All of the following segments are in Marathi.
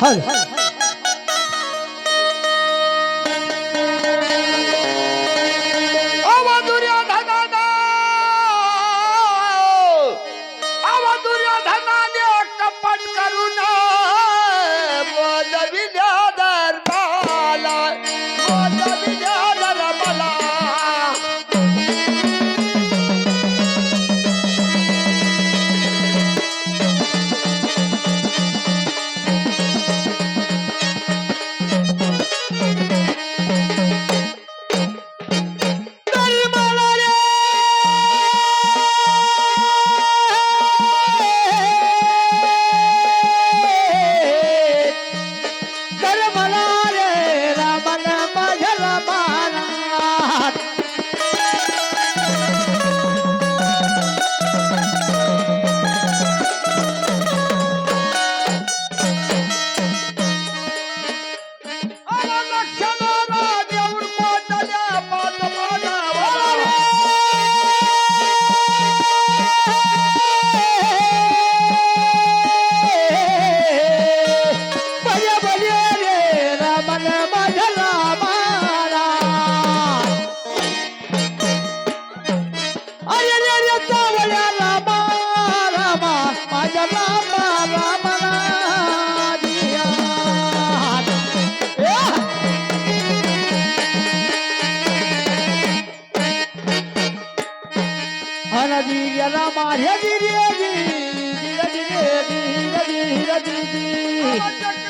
Hadi. Hadi. ધીરે રામા હે ધીરે ધીરે ધીરે ધીરે ધીરે ધીરે ધીરે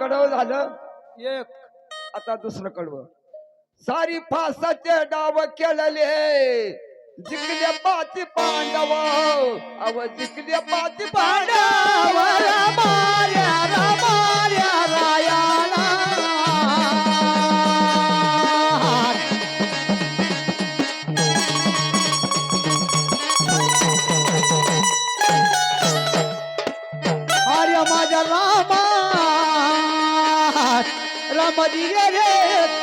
कडव झालं एक आता दुसरं कडवं. सारी फासाचे डाव केलेले. जिंकले पाची पांडव अव जिंकले पाची पांडव पांडव रामार्या रामार्या रायाला. अरे माझ्या रामा. राम दिरे रे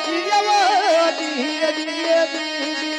धीरे धीरे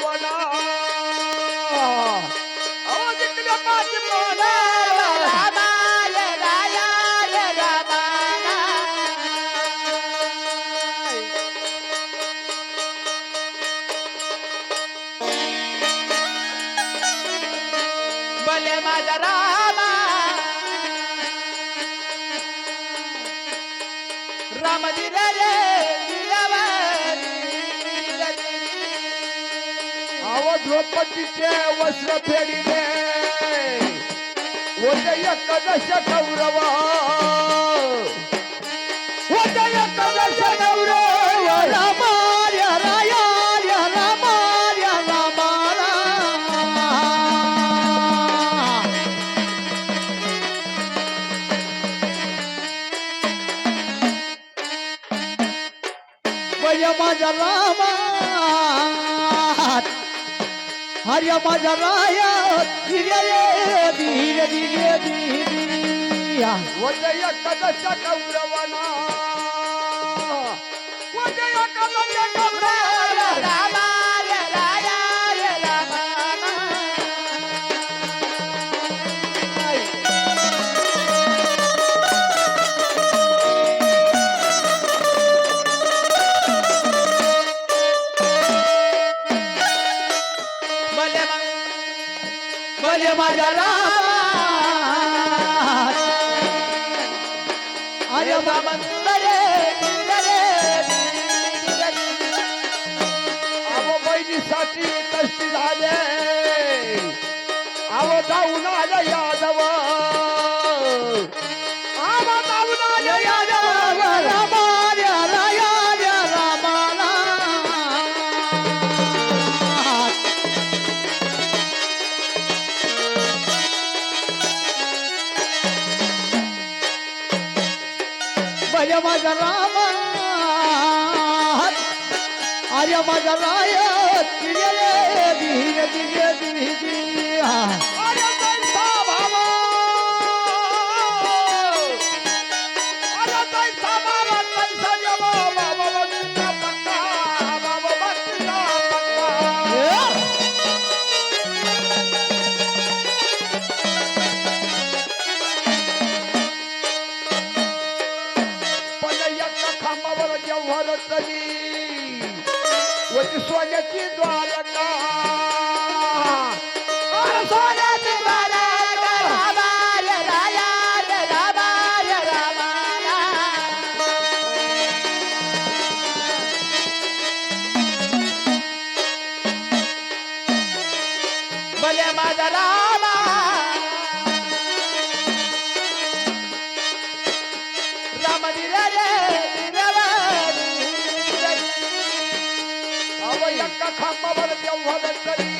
ಪಟ್ಟಿಗೆ ವಸ್ತ್ರ ಬೇಡಿದೆ ಒಡೆಯ ಕದಶ ಕೌರವ हर्या माझा राया धीरे धीरे धीरे धीरे होते एकदश कौरवना भले माझ्या रामा अरे बाबा रे अव बहिणीसाठी कष्ट झाले. अव जाऊन आलं यादवा. अरे माझा राय धीरे धीरे धीरे धीरे Vamos a ver,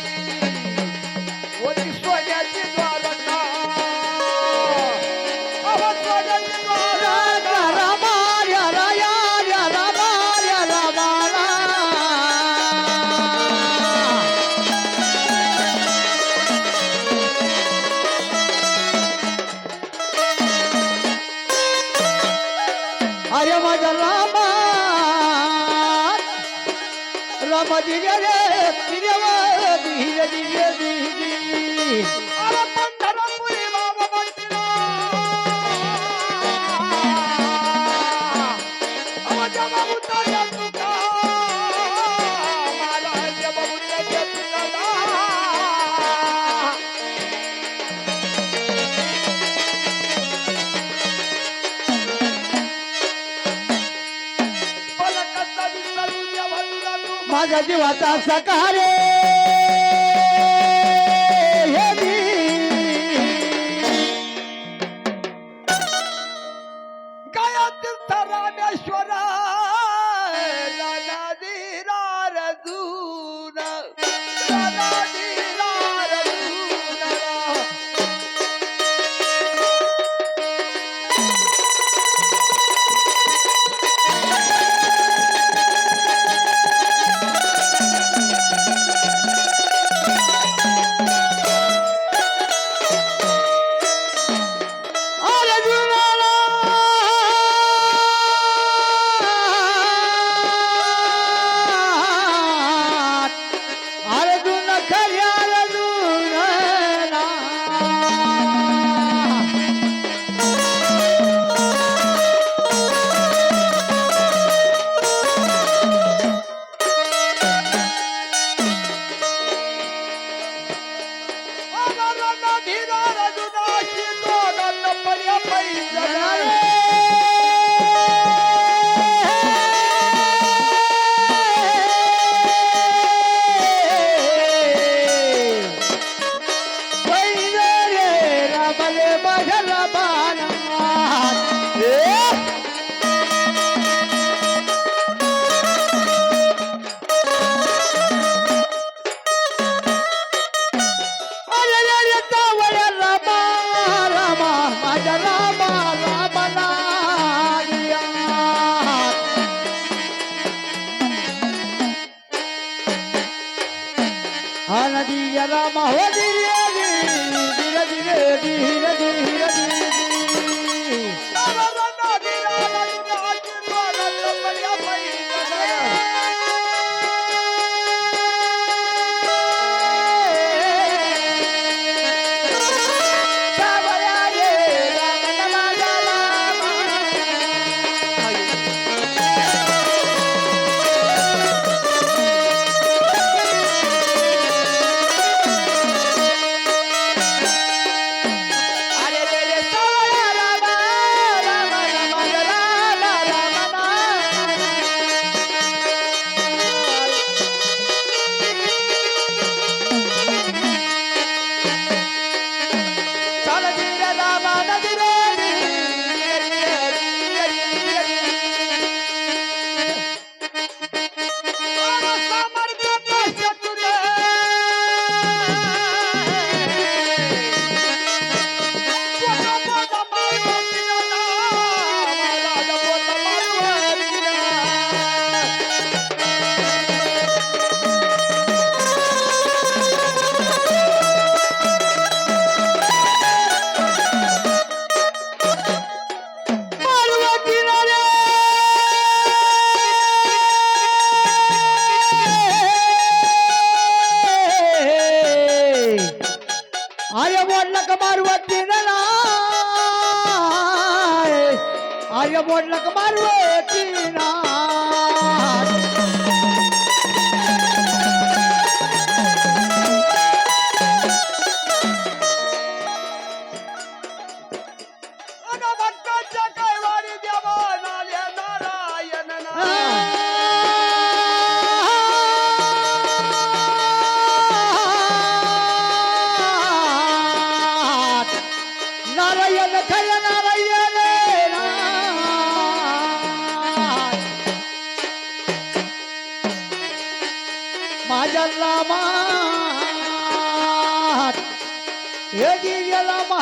तू जीवाचा सकारे.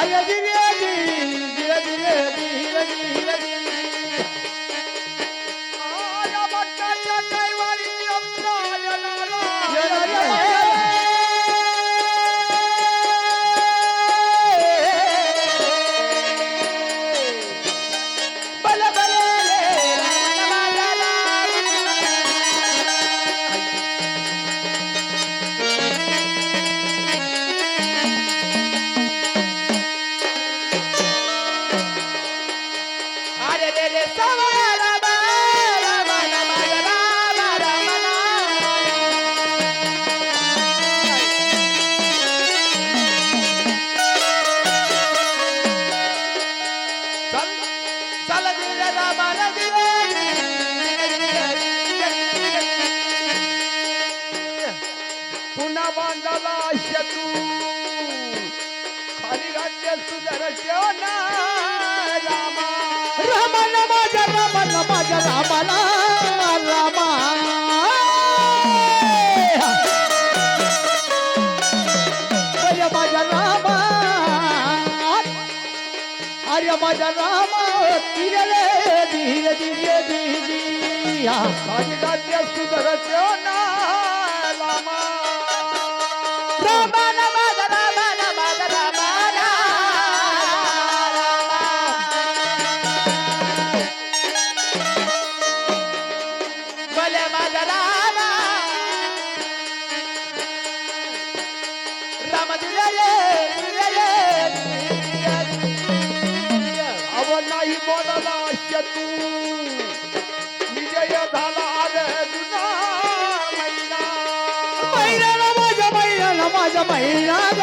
धीरे धीरे धीरे धीरे धीरे खाली घातले सुधर ना रामा रामा माझा रामा மயிலாக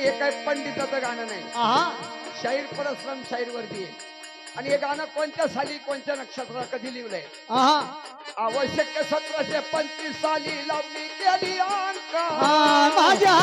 वरती एक काय पंडिताचं गाणं नाही. शाहीर परश्रम शाहीर वरती आणि हे गाणं कोणत्या साली कोणत्या नक्षत्रात कधी लिहिलंय? आवश्यक सतराशे पंचवीस साली लावली गेली अंक माझ्या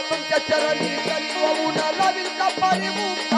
तुमच्या चरणी कधी होऊन लावील का पाणी मुका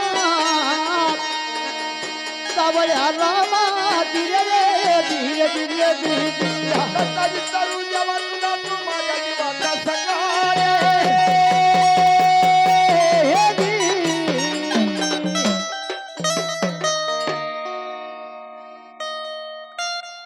વળ્યા ધીરે ધીરે ધીરે ધીરે ધીરે.